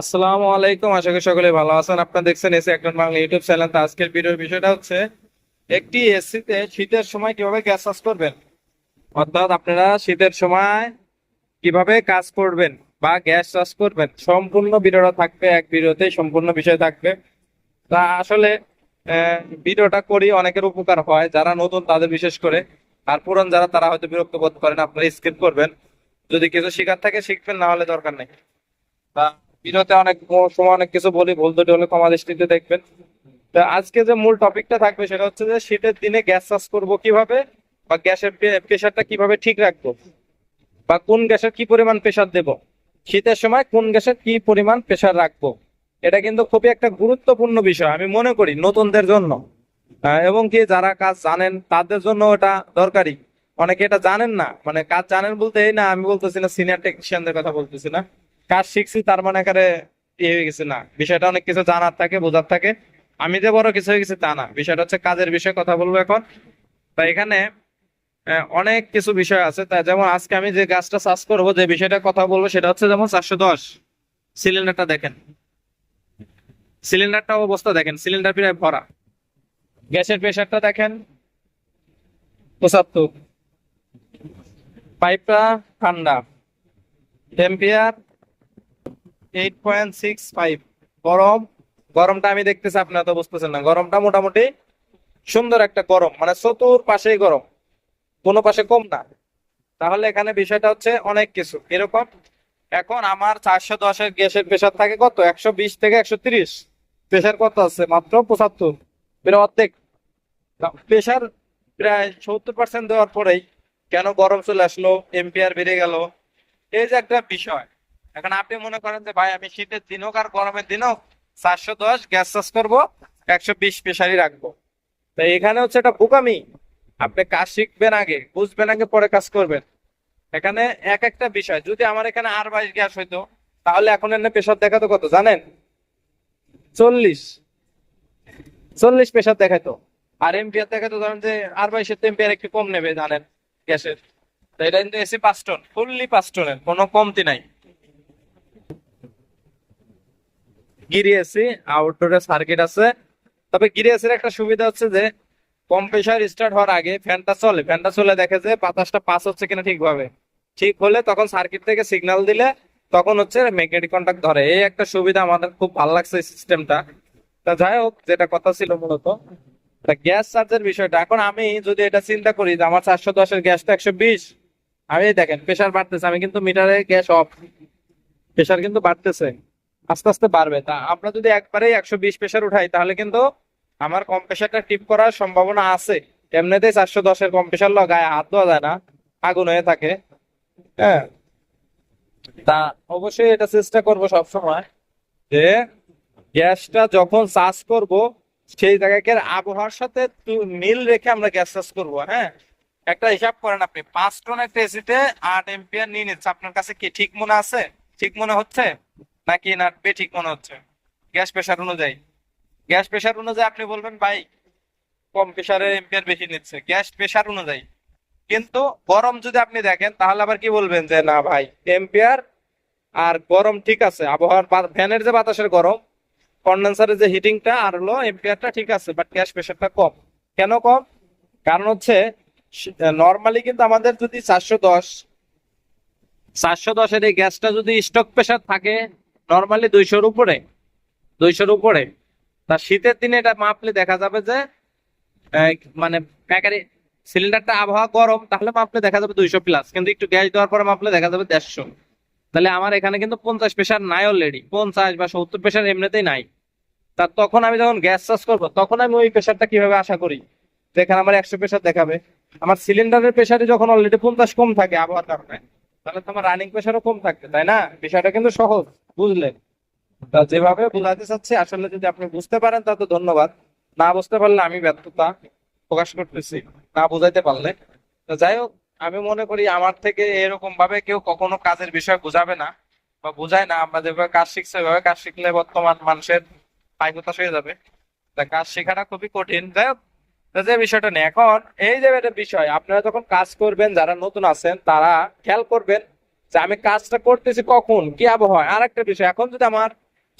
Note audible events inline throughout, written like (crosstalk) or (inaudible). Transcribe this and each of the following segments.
আসসালামু আলাইকুম, আশা করি সকলে ভালো আছেন। আপনারা দেখছেন এসি একজন বাংলা ইউটিউব চ্যানেল। তো আজকের ভিডিওর বিষয়টা হচ্ছে, একটি এসিতে শীতের সময় কীভাবে গ্যাস চাষ করবেন? অর্থাৎ আপনারা শীতের সময় কীভাবে কাজ করবেন বা গ্যাস চাষ করবেন, সম্পূর্ণ ভিডিওটা থাকবে, এক ভিডিওতে সম্পূর্ণ বিষয় থাকবে। তা আসলে ভিডিওটা করি, অনেকের উপকার হয়, যারা নতুন তাদের বিশেষ করে। আর পুরান যারা, তারা হয়তো বিরক্ত বোধ করেন, আপনারা স্কিপ করবেন। যদি কিছু শেখার থাকে, শিখবেন, না হলে দরকার নেই। বা ভিডিওতে অনেক সময় অনেক কিছু বলি, ভুল দুটি হলে ক্ষমা দৃষ্টিতে দেখবেন। তো আজকে যে মূল টপিকটা থাকবে সেটা হচ্ছে যে শীতের দিনে গ্যাস চাষ করব কীভাবে বা গ্যাসের প্রেশারটা কীভাবে ঠিক রাখব বা কোন গ্যাসের কি পরিমাণ প্রেশার দেব, শীতের সময় কোন গ্যাসের কি পরিমাণ প্রেশার রাখব, এটা কিন্তু খুবই একটা গুরুত্বপূর্ণ বিষয়, আমি মনে করি নতুনদের জন্য। এবং কি যারা কাজ জানেন তাদের জন্য এটা দরকারি। অনেকে এটা জানেন না মানে কাজ জানেন বলতে, এই না, আমি বলতেছি না সিনিয়র টেকনিশিয়ানদের কথা বলতেছি না। কাজ শিখছি, তার মানে একারে ইয়ে হয়ে গেছে না। বিষয়টা অনেক কিছু জানার থাকে, বোঝার থাকে। আমি যে বড় কিছু হয়ে গেছি তা না। বিষয়টা হচ্ছে কাজের বিষয়ে কথা বলব এখন। তা এখানে অনেক কিছু বিষয় আছে। তা যেমন আজকে আমি যে গাছটা চাষ করব, যে বিষয়টা কথা বলব, সেটা হচ্ছে যেমন চারশো দশ সিলিন্ডারটা দেখেন। সিলিন্ডারটা অবস্থা দেখেন, সিলিন্ডার প্রায় ভরা। গ্যাসের প্রেশারটা দেখেন, পঁচাত্তর। পাইপটা ঠান্ডা। Temperature eight point six five গরম, গরমটা আমি দেখতেছি আপনারা তো বুঝতেছেন না। গরমটা মোটামুটি সুন্দর একটা গরম মানে চতুর পাশেই গরম, কোনো পাশে কম না। তাহলে এখানে বিষয়টা হচ্ছে অনেক কিছু। এরকম, এখন আমার চারশো দশের গ্যাসের প্রেশার থাকে কত? একশো বিশ থেকে একশো তিরিশ। প্রেশার কত আছে? মাত্র পঁচাত্তর। প্রায় অর্ধেক। প্রেশার প্রায় সত্তর পার্সেন্ট দেওয়ার পরেই কেন গরম চলে আসলো? এম্পিয়ার বেড়ে গেল। এই যে একটা বিষয় এখন আপনি মনে করেন যে, ভাই, আমি শীতের দিন হোক আর গরমের দিন হোক, চারশো দশ গ্যাস চাষ করব, একশো বিশ প্রেশারই রাখব। তো এখানে হচ্ছে একটা বোকামি। আপনি কাজ শিখবেন আগে, বুঝবেন আগে, পরে কাজ করবেন। এখানে এক একটা বিষয়, যদি আমার এখানে আর বাইশ গ্যাস হইতো, তাহলে এখন এনে প্রেশার দেখাতো কত, জানেন? চল্লিশ। চল্লিশ প্রেশার দেখাইতো। আর এম্পিয়ার দেখাতো ধরেন যে আর বাইশের তো এম্পিয়ার একটু কম নেবে, জানেন, গ্যাসের। এটা কিন্তু এসি পাঁচ টন, ফুললি পাঁচ টনের, কোনো কমতি নাই। গিরি এসি আউটডোরে সার্কিট আছে। তবে গিরি এসির একটা সুবিধা হচ্ছে যে কম্প্রেসার স্টার্ট হওয়ার আগে ফ্যানটা চলে। ফ্যানটা চলে দেখে যে বাতাসটা পাস হচ্ছে কিনা ঠিকভাবে। ঠিক হলে তখন সার্কিট থেকে সিগন্যাল দিলে তখন হচ্ছে ম্যাগনেটিক কন্টাক্ট ধরে। এই একটা সুবিধা আমাদের খুব ভালো লাগছে এই সিস্টেমটা তা যাই হোক, যেটা কথা ছিল মূলত। তা গ্যাস চার্জের বিষয়টা। এখন আমি যদি এটা চিন্তা করি যে আমার চারশো দশের গ্যাসটা একশো বিশ, আমি দেখেন প্রেশার বাড়তেছে। আমি কিন্তু মিটারে গ্যাস অফ প্রেশার কিন্তু বাড়তেছে। আস্তে আস্তে বাড়বে। তা আমরা যদি একবারে একশো বিশ প্রেশার উঠাই, তাহলে কিন্তু আমার কম প্রেশারটা টিপ করার সম্ভাবনা আছে। এমনিতেই চারশো দশের কম প্রেশার গায়ে হাত দেওয়া যায় না, আগুন হয়ে থাকে। হ্যাঁ। তা অবশ্যই এটা চেষ্টা করব সব সময় যে গ্যাসটা যখন চার্জ করব, সেই জায়গাকে আবহাওয়ার সাথে মিল রেখে আমরা গ্যাস চার্জ করব হ্যাঁ। একটা হিসাব করেন আপনি, পাঁচ টন একটা আট এম্পিয়ার নিয়ে নিচ্ছে। আপনার কাছে কি ঠিক মনে আছে? ঠিক মনে হচ্ছে? নাকি না ঠিক মনে হচ্ছে? গ্যাস প্রেশার অনুযায়ী। গ্যাস প্রেশার অনুযায়ী আপনি বলবেন, ভাই, কম প্রেশারে এম্পিয়ার বেশি নিচ্ছে। গ্যাস প্রেশার অনুযায়ী। কিন্তু গরম যদি আপনি দেখেন, তাহলে আবার কি বলবেন যে, না ভাই এম্পিয়ার আর গরম ঠিক আছে। আবহাওয়ার ফ্যানের যে বাতাসের গরম কন্ডেন্সারের যে হিটিংটা আর হলো এম্পিয়ারটা ঠিক আছে বাট গ্যাস প্রেশারটা কম। কেন কম? কারণ হচ্ছে নর্মালি কিন্তু আমাদের যদি চারশো দশ, চারশো দশের এই গ্যাসটা যদি স্টক প্রেশার থাকে নর্মালি দুইশোর উপরে দুইশোর উপরে। তা শীতের দিনে এটা মাপলে দেখা যাবে যে মানে প্যাকারি সিলিন্ডারটা আবহাওয়া গরম, তাহলে মাপলে দেখা যাবে দুইশো প্লাস কিন্তু একটু গ্যাস দেওয়ার পরে মাপলে দেখা যাবে দেড়শো। তাহলে আমার এখানে কিন্তু পঞ্চাশ প্রেশার নাই অলরেডি পঞ্চাশ বা সত্তর প্রেশার এমনিতেই নাই। তা তখন আমি যখন গ্যাস চার্জ করব, তখন আমি ওই প্রেশারটা কীভাবে আশা করি? যেখানে আমার একশো প্রেশার দেখাবে। আমার সিলিন্ডারের প্রেশারে যখন অলরেডি পঞ্চাশ কম থাকে আবহাওয়ার কারণে, তাহলে তোমার রানিং প্রেশারও কম থাকবে, তাই না? বিষয়টা কিন্তু সহজ। বুঝলে? যেভাবে বোঝাতে চাচ্ছি, আসলে যদি আপনি বুঝতে পারেন, তা তো ধন্যবাদ। না বুঝতে পারলে আমি ব্যর্থতা প্রকাশ করতেছি, না বুঝাইতে পারলে। যাই হোক, আমি মনে করি আমার থেকে এরকম ভাবে কেউ কখনো কাজের বিষয় বোঝাবে না বা বোঝায় না। আমরা যেভাবে কাজ শিখছে, ওইভাবে কাজ শিখলে বর্তমান মানুষের পাইকতাস হয়ে যাবে। তা কাজ শেখাটা খুবই কঠিন। যাই হোক যে বিষয়টা নেই এখন এই যে বিষয়, আপনারা যখন কাজ করবেন, যারা নতুন আছেন, তারা খেয়াল করবেন যে আমি কাজটা করতেছি কখন? কি আবহাওয়া? আর একটা বিষয়, এখন যদি আমার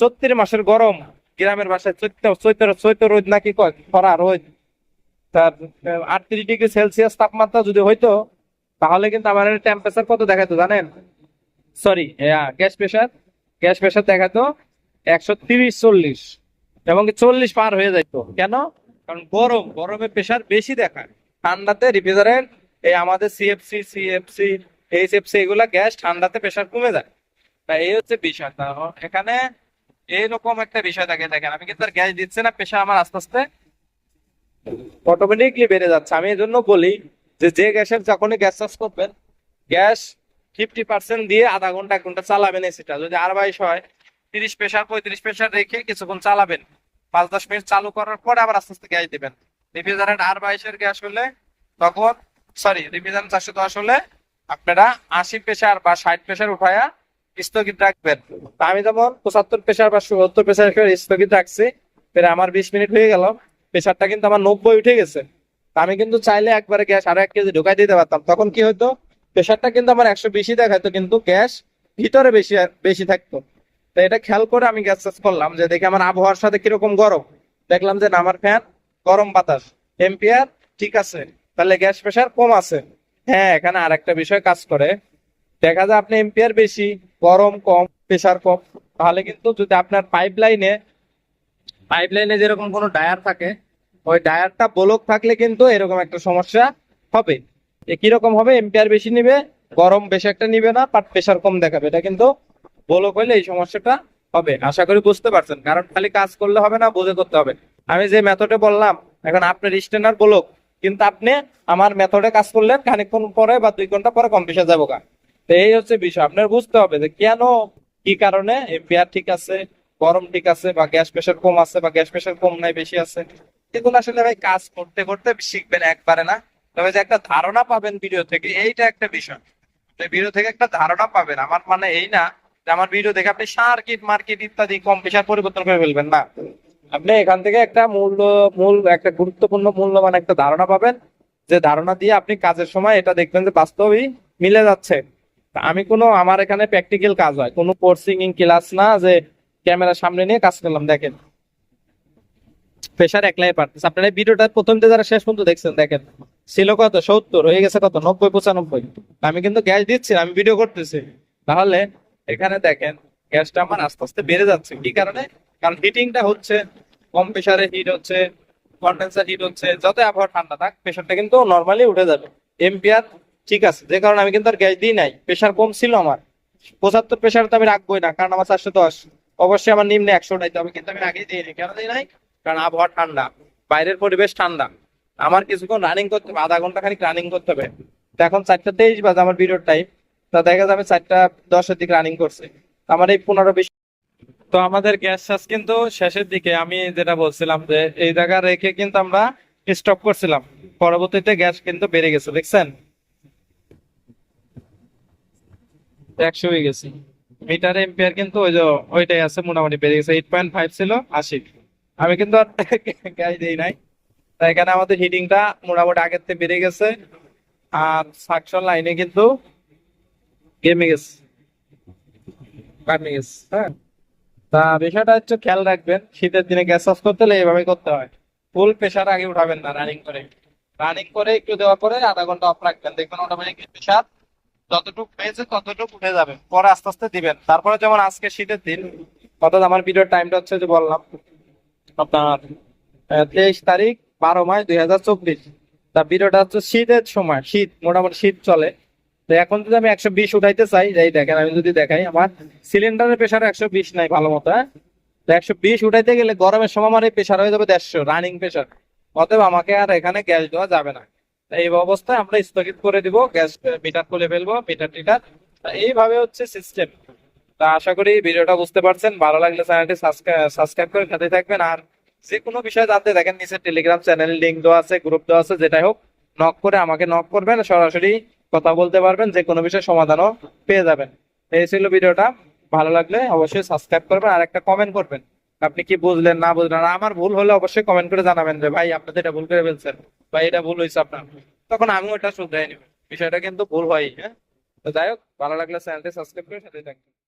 চৈত্র মাসের গরম, গ্রামের বাসায় চৈত্র চৈত্র চৈত্র রোদ নাকি কয়? খরা, রোদ। তার আটত্রিশ ডিগ্রি সেলসিয়াস তাপমাত্রা যদি হইতো, তাহলে কিন্তু আমার টেম্পারেচার কত দেখাতো জানেন? Sorry gas pressure gas pressure দেখাতো একশো তিরিশ, চল্লিশ। এবং চল্লিশ পার হয়ে যাইতো। কেন? কারণ গরম, গরমে প্রেশার বেশি দেখায়। ঠান্ডাতে রিফ্রিজারেন্ট এই আমাদের সিএফসি সিএফসি এইচএফসি এগুলা গ্যাস ঠান্ডাতে প্রেশার কমে যায়। এই হচ্ছে এখানে এইরকম একটা বিষয় থাকে আমি কিন্তু গ্যাস না আমার আস্তে আস্তে অটোমেটিকলি বেড়ে যাচ্ছে। আমি এই বলি যে যে গ্যাসের যখনই গ্যাস করবেন গ্যাস ফিফটি পার্সেন্ট দিয়ে আধা ঘণ্টা, এক ঘণ্টা চালাবেন এসিটা যদি আর বাইশ হয়, তিরিশ প্রেশার পঁয়ত্রিশ প্রেশার রেখে কিছুক্ষণ চালাবেন। পাঁচ, দশ মিনিট চালু করার পরে আবার আস্তে আস্তে গ্যাস দিবেন। রিফ্রিজারেন্ট আর বাইশের গ্যাস হলে তখন সরি রিফ্রিজারেন্ট চারশো দশ হলে আপনারা আশি প্রেশার বা ষাট প্রেশার উঠায়া স্থগিত রাখবেন। আমি যেমন পঁচাত্তর প্রেশার বা সত্তর প্রেশার স্থগিত রাখছি, ফের আমার বিশ মিনিট হয়ে গেল প্রেশারটা কিন্তু আমার নব্বই উঠে গেছে। আমি কিন্তু চাইলে একবারে গ্যাস আরও এক কেজি ঢুকাই দিতে পারতাম। তখন কি হতো প্রেশারটা কিন্তু আমার একশো বেশি দেখাতো কিন্তু গ্যাস ভিতরে বেশি বেশি থাকতো। তো এটা খেয়াল করে আমি গ্যাস চাষ করলাম যে দেখি আমার আবহাওয়ার সাথে কীরকম গরম। দেখলাম যে না, আমার ফ্যান গরম বাতাস। এম্পিয়ার ঠিক আছে, তাহলে গ্যাস প্রেশার কম আছে। হ্যাঁ এখানে আর একটা বিষয় কাজ করে। দেখা যায় আপনি এম্পিয়ার বেশি, গরম কম প্রেশার কম, তাহলে কিন্তু যদি আপনার পাইপ লাইনে পাইপ লাইনে যেরকম কোনো ডায়ার থাকে, ওই ডায়ারটা ব্লক থাকলে কিন্তু এরকম একটা সমস্যা হবে। কীরকম হবে? এম্পিয়ার বেশি নিবে, গরম বেশি একটা নিবে না বাট প্রেশার কম দেখাবে। এটা কিন্তু ব্লক হইলে এই সমস্যাটা হবে, আশা করি বুঝতে পারছেন। কারণ খালি কাজ করলে হবে না, বুঝে করতে হবে। আমি যে মেথডে বললাম, এখন আপনার স্ট্যান্ডার্ড ব্লক কিন্তু আপনি আমার মেথডে কাজ করলেন খানিকক্ষণ পরে বা দুই ঘণ্টা পরে কম প্রেশার যাব গা। তো এই হচ্ছে বিষয়। আপনার বুঝতে হবে যে কেন, কি কারণে এম্পিয়ার ঠিক আছে, গরম ঠিক আছে, বা গ্যাস প্রেশার কম আছে, বা গ্যাস প্রেশার কম নাই, বেশি আছে। এগুলো আসলে ভাই কাজ করতে করতে শিখবেন একবারে না। তবে যে একটা ধারণা পাবেন ভিডিও থেকে, এইটা একটা বিষয়। ভিডিও থেকে একটা ধারণা পাবেন। আমার মানে এই না যে আমার ভিডিও দেখে আপনি সার্কিট, মার্কেট ইত্যাদি কম প্রেশার পরিবর্তন করে ফেলবেন না। আপনি এখান থেকে একটা মূল্য, মূল, একটা গুরুত্বপূর্ণ মূল্যবান একটা ধারণা পাবেন। যে ধারণা দিয়ে আপনি কাজের সময় এটা দেখবেন যে বাস্তবেই মিলে যাচ্ছে। আমি কোনো, আমার এখানে প্র্যাকটিক্যাল কাজ হয়। কোনো কোর্সিং ক্লাস না যে ক্যামেরা সামনে নিয়ে কাজ করলাম, দেখেন। প্রেশার একলাই পারতেছে। আপনারা ভিডিওটা প্রথম থেকে যারা শেষ পর্যন্ত দেখছেন, দেখেন। ছিল কত? সত্তর, হয়ে গেছে কত? নব্বই, পঁচানব্বই। আমি কিন্তু গ্যাস দিচ্ছি আমি ভিডিও করতেছি। তাহলে এখানে দেখেন, গ্যাসটা আমার আস্তে আস্তে বেড়ে যাচ্ছে। কি কারণে? কারণ হিটিংটা হচ্ছে কম প্রেসারে হিট হচ্ছে কন্ডেন্সার হিট হচ্ছে যত আবহাওয়া ঠান্ডা থাক প্রেশারটা কিন্তু নর্মালি উঠে যাবে। এম্পিয়ার ঠিক আছে, যে কারণে আমি কিন্তু আর গ্যাস দিই নাই। প্রেশার কম ছিল আমার। পঁচাত্তর প্রেশার তো আমি রাখবোই না, কারণ আমার চারশো দশ। অবশ্যই আমার নিম্নে একশো উঠাইতে হবে কিন্তু আমি আগে দিইনি। কেন দিই নাই? কারণ আবহাওয়া ঠান্ডা, বাইরের পরিবেশ ঠান্ডা। আমার কিছুক্ষণ রানিং করতে হবে, আধা ঘণ্টা খানিক রানিং করতে হবে। তো এখন চারটা তেইশ বাজে আমার ভিডিওর টাইম তা দেখা যাবে চারটা দশের দিকে রানিং করছে। আমার এই পনেরো বিশ তো আমাদের গ্যাস শ্বাস কিন্তু শেষের দিকে, আমি যেটা বলছিলাম যে এই জায়গা রেখে কিন্তু আমরা স্টপ করছিলাম। পরবর্তীতে গ্যাস কিন্তু বেড়ে গেছে, দেখছেন? একশো হয়ে গেছে। মিটার এম্পিয়ার কিন্তু ওই যে ওইটাই আছে, মোটামুটি বেড়ে গেছে এইট পয়েন্ট ফাইভ ছিল, আশি। আমি কিন্তু আর (laughs) গ্যাস দিই নাই। তাই এখানে আমাদের হিটিংটা মোটামুটি আগের থেকে বেড়ে গেছে, আর সাকশন লাইনে কিন্তু গেমে গেছে। কাটে গেছে হ্যাঁ? তা বিষয়টা হচ্ছে খেয়াল রাখবেন, শীতের দিনে গ্যাস অফ করতে হলে এইভাবে করতে হয়। ফুল প্রেশার আগে উঠাবেন না রানিং করে। রানিং করে একটু দেওয়ার পরে আধা ঘণ্টা অফ রাখবেন। দেখবেন অটোমেটিক প্রেশার যতটুকু পেয়েছে ততটুকু উঠে যাবে। পরে আস্তে আস্তে দিবেন। তারপরে যেমন আজকে শীতের দিন, অর্থাৎ আমার ভিডিওর টাইমটা হচ্ছে যে বললাম, আপনার তেইশ তারিখ বারো মাস দুই হাজার চব্বিশ। তা ভিডিওটা হচ্ছে শীতের সময়, শীত, মোটামুটি শীত চলে। এখন যদি আমি একশো বিশ উঠাইতে চাই যাই দেখেন, আমি যদি দেখাই, আমার সিলিন্ডারের প্রেশার একশো বিশ নাই ভালো মতো হ্যাঁ? একশো বিশ উঠাইতে গেলে গরমের সময় আমার এই প্রেশার হয়ে যাবে দেড়শো রানিং প্রেশার অতএব আমাকে আর এখানে গ্যাস দেওয়া যাবে না। এই অবস্থায় আমরা স্থগিত করে দিব গ্যাস মিটার খুলে ফেলব মিটার টিটার এইভাবে হচ্ছে সিস্টেম তা আশা করি ভিডিওটা বুঝতে পারছেন। ভালো লাগলে চ্যানেলটি সাবস্ক্রাইব করে সাথে থাকবেন। আর যে কোনো বিষয় জানতে দেখেন, নিচে টেলিগ্রাম চ্যানেল লিঙ্ক দেওয়া আছে গ্রুপ দেওয়া আছে, যেটাই হোক নক করে আমাকে নক করবেন। সরাসরি কথা বলতে পারবেন, যে কোনো বিষয়ে সমাধানও পেয়ে যাবেন। এই ছিল ভিডিওটা। ভালো লাগলে অবশ্যই সাবস্ক্রাইব করবেন আর একটা কমেন্ট করবেন। আপনি কি বুঝলেন, না বুঝলেন? আমার ভুল হলে অবশ্যই কমেন্ট করে জানাবেন যে, ভাই, আপনি এটা ভুল করে ফেলছেন। বা এটা ভুল হয়েছে আপনার। তখন আমি ওটা শুধরাই নেব। বিষয়টা কিন্তু ভুল হয় হ্যাঁ? তো যাই হোক, ভালো লাগলে চ্যানেলটি সাবস্ক্রাইব করে সাথে থাকবেন।